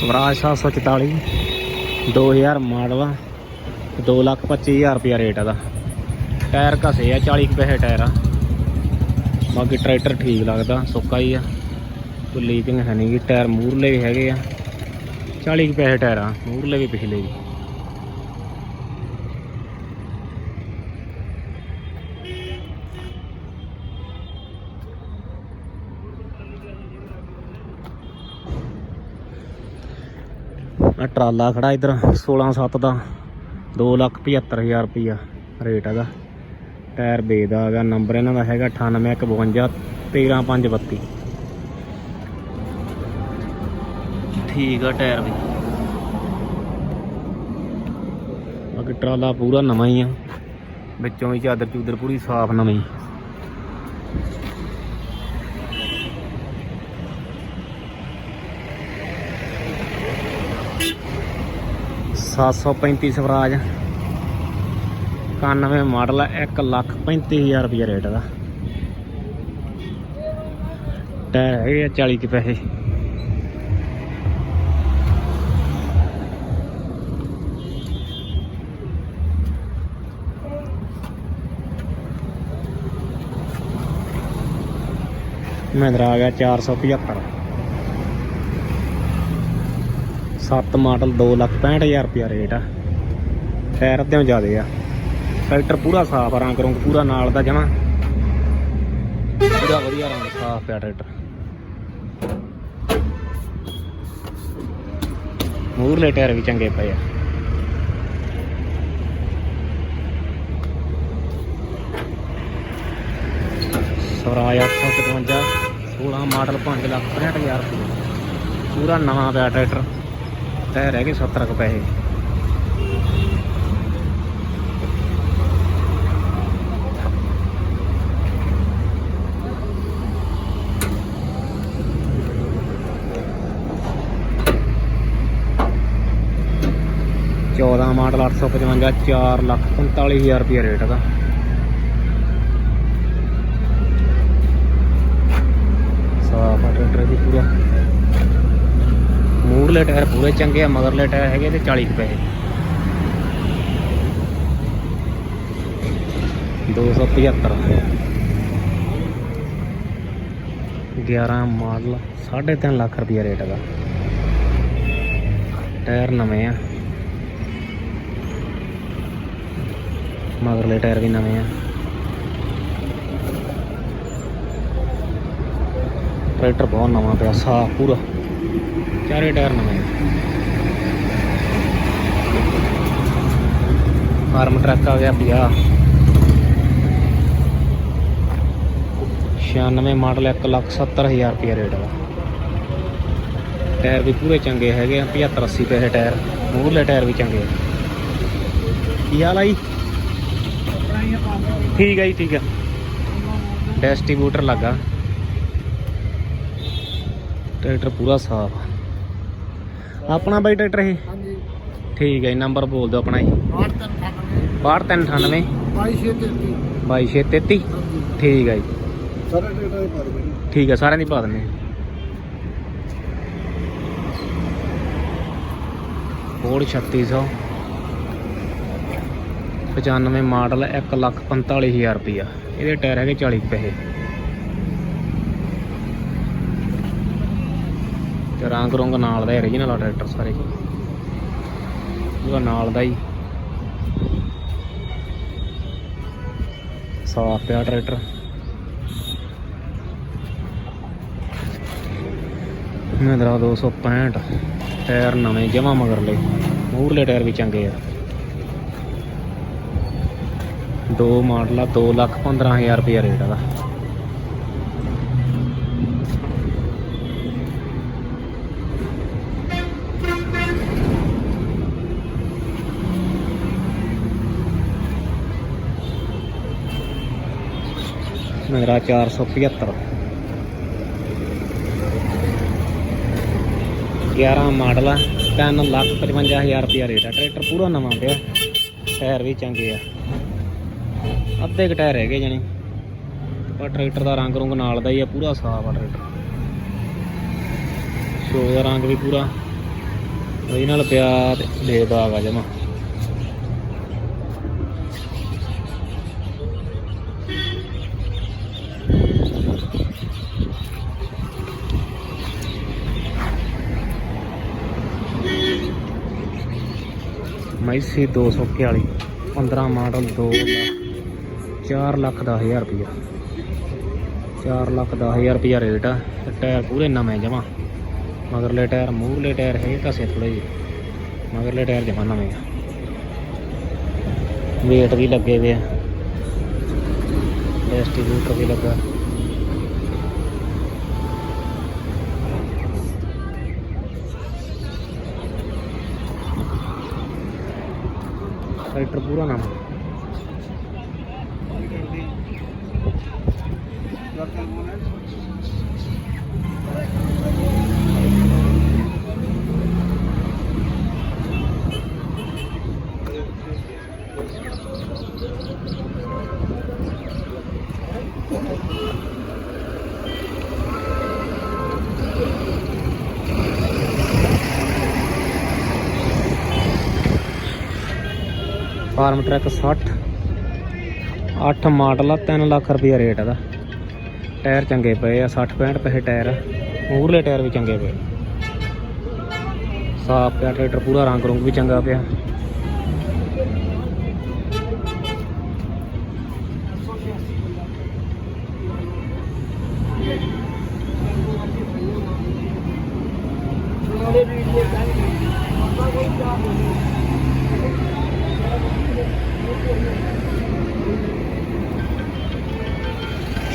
Swaraj 744 2000 model ਆ 225000 ਰੁਪਿਆ rate ਇਹਦਾ। ਟਾਇਰ ਘਸੇ ਆ 40 ਕੁ ਪੈਸੇ ਟਾਇਰ ਆ। ਬਾਕੀ ਟਰੈਕਟਰ ਠੀਕ ਲੱਗਦਾ, ਸੁੱਕਾ ਹੀ ਆ। ਕੋਈ ਲੀਕਿੰਗ ਹੈ ਨਹੀਂ ਗੀ, ਟਾਇਰ ਮੂਰਲੇ ਵੀ ਹੈਗੇ ਆ। 40 ਕੁ ਪੈਸੇ ਟਾਇਰ ਆ ਮੂਰਲੇ ਵੀ ਪਿਛਲੇ ਵੀ। ਆ ਟਰਾਲਾ ਖੜਾ ਇਧਰ 16 7 ਦਾ 275000 ਰੁਪਿਆ ਰੇਟ ਹੈਗਾ। ਟਾਇਰ ਬੇਦਾ ਹੈਗਾ ਨੰਬਰ ਇਹਨਾਂ ਦਾ ਹੈਗਾ 9852 13532 ਠੀਕ ਆ ਟਾਇਰ ਵੀ। ਬਾਕੀ ਟਰਾਲਾ ਪੂਰਾ ਨਵਾਂ ਹੀ ਆ। ਵਿੱਚੋਂ ਵੀ ਚਾਦਰ ਚੂਦਰ ਪੂਰੀ ਸਾਫ਼ ਨਵੀਂ। ਸੱਤ ਸੌ ਪੈਂਤੀ ਸਵਰਾਜ। 91 ਮਾਡਲ ਹੈ 1 ਲੱਖ 35000 ਰੁਪਏ ਰੇਟ ਦਾ। ਟਾਇਰ ਹੈਗੇ ਆ 40 ਕੇ ਪੈਸੇ। ਮਹਿੰਦਰਾ ਆ ਗਿਆ 475 7 ਮਾਡਲ 2 ਲੱਖ 65000 ਰੁਪਿਆ ਰੇਟ ਆ। ਖੈਰ, ਅੱਧਿਓਂ ਜ਼ਿਆਦੇ ਆ। ਟਰੈਕਟਰ ਪੂਰਾ ਸਾਫ਼ ਆ, ਰੰਗ ਰੰਗ ਪੂਰਾ ਨਾਲ ਦਾ ਜਮਾ। ਪੂਰਾ ਵਧੀਆ ਰੰਗ ਸਾਫ਼ ਪਿਆ ਟਰੈਕਟਰ। ਮੂਰਲੇ ਟਾਇਰ ਵੀ ਚੰਗੇ ਪਏ ਆ। ਸਵਰਾਜ 855 16 ਮਾਡਲ 5 ਲੱਖ 65000 ਰੁਪਏ ਪੂਰਾ ਨਵਾਂ ਪਿਆ ਟਰੈਕਟਰ। ਟਾਇਰ ਹੈਗੇ 70 ਕੁ ਪੈਸੇ ਚੌਦਾਂ ਮਾਡਲ 855 4 ਲੱਖ 45000 ਰੁਪਏ ਰੇਟ ਦਾ ਸਾਫ਼ ਆ ਟਰੈਕਟਰ ਵੀ ਪੂਰਾ ਮੂਰਲੇ ਟਾਇਰ ਪੂਰੇ ਚੰਗੇ ਆ, ਮਗਰਲੇ ਟਾਇਰ ਹੈਗੇ ਤੇ 40 ਕੁ ਪੈਸੇ 275 11 ਮਾਡਲ 3.5 ਲੱਖ ਰੁਪਏ ਰੇਟ ਦਾ ਟਾਇਰ ਨਵੇਂ ਆ। ਮਗਰਲੇ ਟਾਇਰ ਵੀ ਨਵੇਂ ਆ। ਟਰੈਕਟਰ ਬਹੁਤ ਨਵਾਂ ਪਿਆ, ਸਾਫ਼ ਪੂਰਾ। ਚਾਰੇ ਟਾਇਰ ਨਵੇਂ ਫਾਰਮ ਟਰੱਕ ਆ ਗਿਆ 50 96 ਮਾਡਲ 170000 ਰੁਪਏ ਰੇਟ ਦਾ ਟਾਇਰ ਵੀ ਪੂਰੇ ਚੰਗੇ ਹੈਗੇ ਆ 75 80 ਪੈਸੇ ਟਾਇਰ, ਮੂਹਰਲੇ ਟਾਇਰ ਵੀ ਚੰਗੇ ਕੀ ਹਾਲ ਆ ਜੀ? ਠੀਕ ਆ ਜੀ, ਠੀਕ ਆ। ਡਿਸਟ੍ਰੀਬਿਊਟਰ ਲੱਗਾ। ਟਰੈਕਟਰ ਪੂਰਾ ਸਾਫ਼ ਆ। ਆਪਣਾ ਬਾਈ ਟਰੈਕਟਰ ਇਹ? ਹਾਂਜੀ। ਠੀਕ ਹੈ ਨੰਬਰ ਬੋਲ ਦਿਓ ਆਪਣਾ ਜੀ। 8398 6298 2233 2233 ਹਾਂਜੀ। ਠੀਕ ਹੈ ਜੀ। ਸਾਰੇ ਟਰੈਕਟਰ ਦੇ ਪਾ ਠੀਕ ਹੈ ਸਾਰਿਆਂ ਦੀ ਪਾ ਦਿੰਦੇ ਕੋਡ 3600 95 ਮਾਡਲ 145000 ਰੁਪਿਆ ਇਹਦੇ ਟਾਇਰ ਹੈਗੇ 40 ਕੁ ਪੈਸੇ। ਤੇ ਰੰਗ ਰੰਗ ਨਾਲ ਦਾ ਓਰੀਜਨਲ ਆ ਟਰੈਕਟਰ ਸਾਰੇ। ਉਹਦਾ ਨਾਲ ਦਾ ਹੀ। ਸਾਫ਼ ਪਿਆ ਟਰੈਕਟਰ ਮਹਿੰਦਰਾ 265 ਟਾਇਰ ਨਵੇਂ ਜਮਾ ਮਗਰਲੇ ਮੂਰਲੇ ਟਾਇਰ ਵੀ ਚੰਗੇ ਆ। ਦੋ ਮਾਡਲ ਆ 2 ਲੱਖ 15000 ਰੁਪਏ ਰੇਟ ਦਾ ਮੇਰਾ 475 11 ਮਾਡਲ ਆ 3 ਲੱਖ 55000 ਰੁਪਿਆ ਰੇਟ ਆ। ਟਰੈਕਟਰ ਪੂਰਾ ਨਵਾਂ ਪਿਆ, ਟਾਇਰ ਵੀ ਚੰਗੇ ਆ। ਅੱਧੇ ਕ ਟਾਇਰ ਹੈਗੇ ਜਾਨੀ ਪਰ ਟਰੈਕਟਰ ਦਾ ਰੰਗ ਰੁੰਗ ਨਾਲ ਦਾ ਹੀ ਆ, ਪੂਰਾ ਸਾਫ਼ ਆ ਟਰੈਕਟਰ। ਸ਼ੋ ਦਾ ਰੰਗ ਵੀ ਪੂਰਾ, ਉਹਦੇ ਨਾਲ ਪਿਆ ਤੇ ਬੇਦਾਗ ਆ ਜਮਾ। ਮੈਸੀ 241 15 ਮਾਡਲ 2 4 ਲੱਖ 10 ਹਜ਼ਾਰ ਰੁਪਇਆ 4 ਲੱਖ 10 ਹਜ਼ਾਰ ਰੁਪਇਆ ਰੇਟ ਆ ਟਾਇਰ ਪੂਰੇ ਨਵੇਂ ਜਮਾ। ਮਗਰਲੇ ਟਾਇਰ ਮੂਹਰਲੇ ਟਾਇਰ ਹੈ ਕਸੇ ਥੋੜੇ ਜਿਹੇ। ਮਗਰਲੇ ਟਾਇਰ ਜਮਾ ਨਵੇਂ ਆ। ਵੇਟ ਵੀ ਲੱਗੇ ਵੇ ਆ। ਡਿਸਟ੍ਰੀਬਿਊਟਰ ਵੀ ਲੱਗਾ। ਟਰੈਕਟਰ ਫਾਰਮ ਟਰੈਕ 60 8 ਮਾਡਲ ਆ 3 ਲੱਖ ਰੁਪਈਆ ਰੇਟ ਇਹਦਾ। ਟਾਇਰ ਚੰਗੇ ਪਏ ਆ 60 65 ਪੈਸੇ ਟਾਇਰ ਆ। ਮੂਹਰਲੇ ਟਾਇਰ ਵੀ ਚੰਗੇ ਪਏ। ਸਾਫ਼ ਪਿਆ, ਟਰੈਕਟਰ ਪੂਰਾ ਰੰਗ ਰੁੰਗ ਵੀ ਚੰਗਾ ਪਿਆ।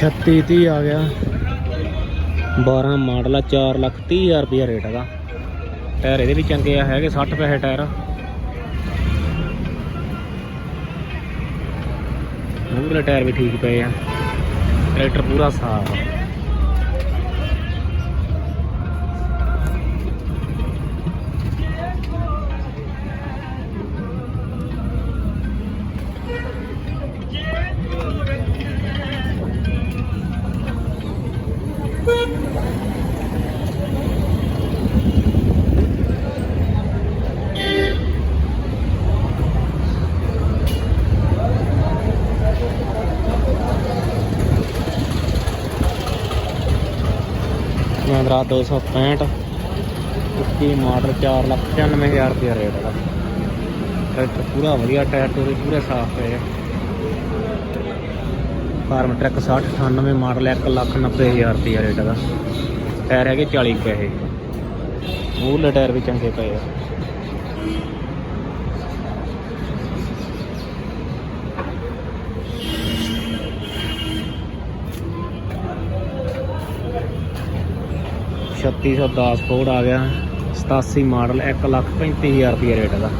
ਛੱਤੀ ਤੀਹ ਆ ਗਿਆ। 12 ਮਾਡਲ ਆ 4 ਲੱਖ 30 ਹਜ਼ਾਰ ਰੁਪਇਆ ਰੇਟ ਹੈਗਾ। ਟਾਇਰ ਇਹਦੇ ਵੀ ਚੰਗੇ ਆ, ਹੈਗੇ 60 ਪੈਸੇ ਟਾਇਰ। ਮੂਹਰੇ ਟਾਇਰ ਵੀ ਠੀਕ ਪਏ ਆ। ਟਰੈਕਟਰ ਪੂਰਾ ਸਾਫ਼ ਆ। ਮਹਿੰਦਰਾ 265 21 ਮਾਡਲ 4 ਲੱਖ 95 ਹਜ਼ਾਰ ਰੁਪਇਆ ਰੇਟ ਹੈਗਾ। ਟਰੈਕਟਰ ਪੂਰਾ ਵਧੀਆ, ਟਾਇਰ ਟੂਰ ਪੂਰੇ ਸਾਫ਼ ਪਏ ਫਾਰਮ ਟਰੈਕ 60 98 ਮਾਡਲ 1 ਲੱਖ 90 ਹਜ਼ਾਰ ਰੁਪਇਆ ਰੇਟ ਦਾ ਟਾਇਰ ਹੈਗੇ 40 ਪੈਸੇ ਮੂਹਰਲੇ ਟਾਇਰ ਵੀ ਚੰਗੇ ਪਏ ਆ। ਛੱਤੀ ਸੌ ਦਸ ਕੋਡ ਆ ਗਿਆ 87 ਮਾਡਲ 1 ਲੱਖ 35 ਹਜ਼ਾਰ ਰੁਪਏ ਰੇਟ ਦਾ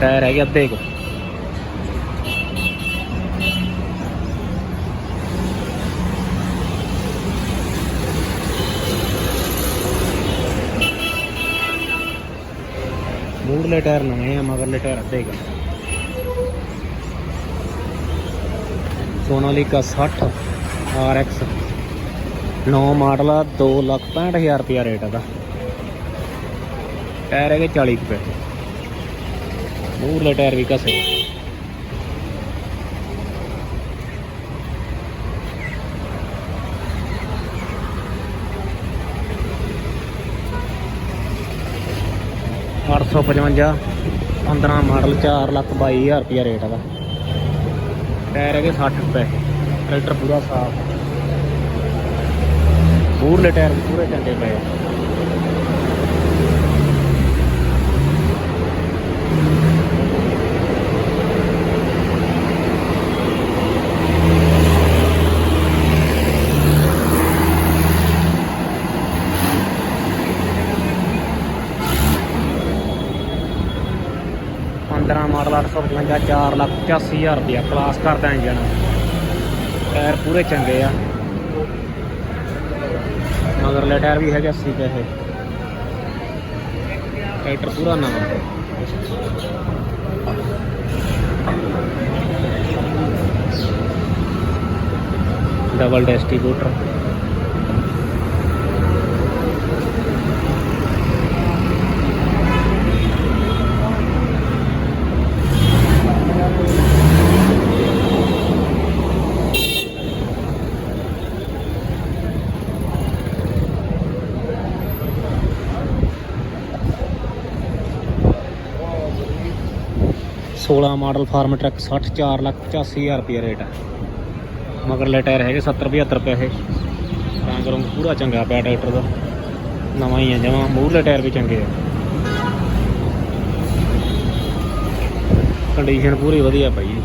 ਟਾਇਰ ਹੈਗੇ ਅੱਧੇ ਕੁ ਮੂਹਰਲੇ ਟਾਇਰ ਨਵੇਂ ਆ ਮਗਰਲੇ ਟਾਇਰ ਅੱਧੇ ਕੁ ਸੋਨਾਲੀਕਾ 60 RX ਨੌ ਮਾਡਲ ਆ 2 ਲੱਖ 65 ਹਜ਼ਾਰ ਰੁਪਇਆ ਰੇਟ ਇਹਦਾ। ਟਾਇਰ ਹੈਗੇ 40 ਰੁਪਏ। ਪੈਸੇ ਟਾਇਰ ਵੀ ਘਸੇ। ਅੱਠ ਸੌ ਪਚਵੰਜਾ 15 ਮਾਡਲ 4 ਲੱਖ 22 ਹਜ਼ਾਰ ਰੁਪਇਆ ਰੇਟ ਇਹਦਾ। ਟਾਇਰ ਹੈਗੇ 60 ਰੁਪਏ। ਟਰੈਕਟਰ ਪੂਰਾ ਸਾਫ਼ ਮੂਹਰਲੇ ਟਾਇਰ ਵੀ ਪੂਰੇ ਚੰਗੇ ਪਏ ਪੰਦਰਾਂ ਮਾਡਲ 855 4 ਲੱਖ 85 ਹਜ਼ਾਰ ਰੁਪਇਆ ਕਲਾਸ ਕਰਦਾ ਇੰਜਨ ਟਾਇਰ ਪੂਰੇ ਚੰਗੇ ਆ। ਮਗਰਲੇ ਟਾਇਰ ਵੀ ਹੈਗੇ 80 ਪੈਸੇ ਟਰੈਕਟਰ ਪੂਰਾ ਨਵਾਂ double distributor 16 model Farmtrac 60 4 lakh 85000 ਰੁਪਏ ਰੇਟ ਹੈ ਮਗਰਲੇ ਟਾਇਰ ਹੈਗੇ 70 75 ਪੈਸੇ। ਰੰਗ ਰੰਗ ਪੂਰਾ ਚੰਗਾ ਪਿਆ ਟਰੈਕਟਰ ਦਾ। ਨਵਾਂ ਹੀ ਆ, ਜਮਾ ਮੂਹਰਲੇ ਟਾਇਰ ਵੀ ਚੰਗੇ ਆ। ਕੰਡੀਸ਼ਨ ਪੂਰੀ ਵਧੀਆ ਪਈ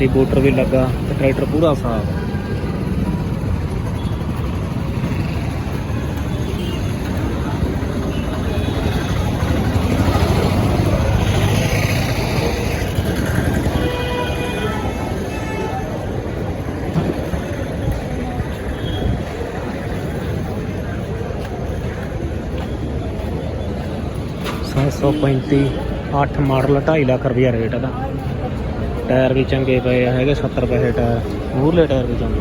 ਹੈ ਐਸਟੀ ਵੀ ਲੱਗਾ ਤੇ ਟਰੈਕਟਰ ਪੂਰਾ ਸਾਫ਼। ਸੱਤ ਸੌ ਪੈਂਤੀ 8 ਮਾਡਲ 2.5 ਲੱਖ ਰੁਪਇਆ ਰੇਟ ਇਹਦਾ। ਟਾਇਰ ਵੀ ਚੰਗੇ ਪਏ ਆ, ਹੈਗੇ 70 ਪੈਸੇ ਟਾਇਰ, ਮੂਹਰਲੇ ਟਾਇਰ ਵੀ ਚੰਗੇ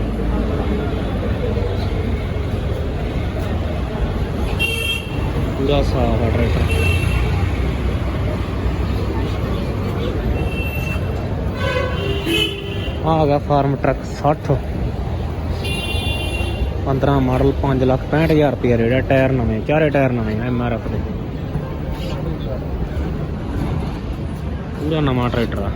ਪੂਰਾ ਸਾਫ਼ ਆ ਟਰੈਕਟਰ। ਆ ਗਿਆ ਫਾਰਮ ਟਰੱਕ 60 15 ਮਾਡਲ 5 ਲੱਖ 65000 ਰੁਪਏ ਰੇਟ ਟਾਇਰ ਨਵੇਂ, ਚਾਰੇ ਟਾਇਰ ਨਵੇਂ ਐਮ ਆਰ ਐਫ ਦੇ। ਪੂਰਾ ਨਵਾਂ ਟਰੈਕਟਰ ਆ।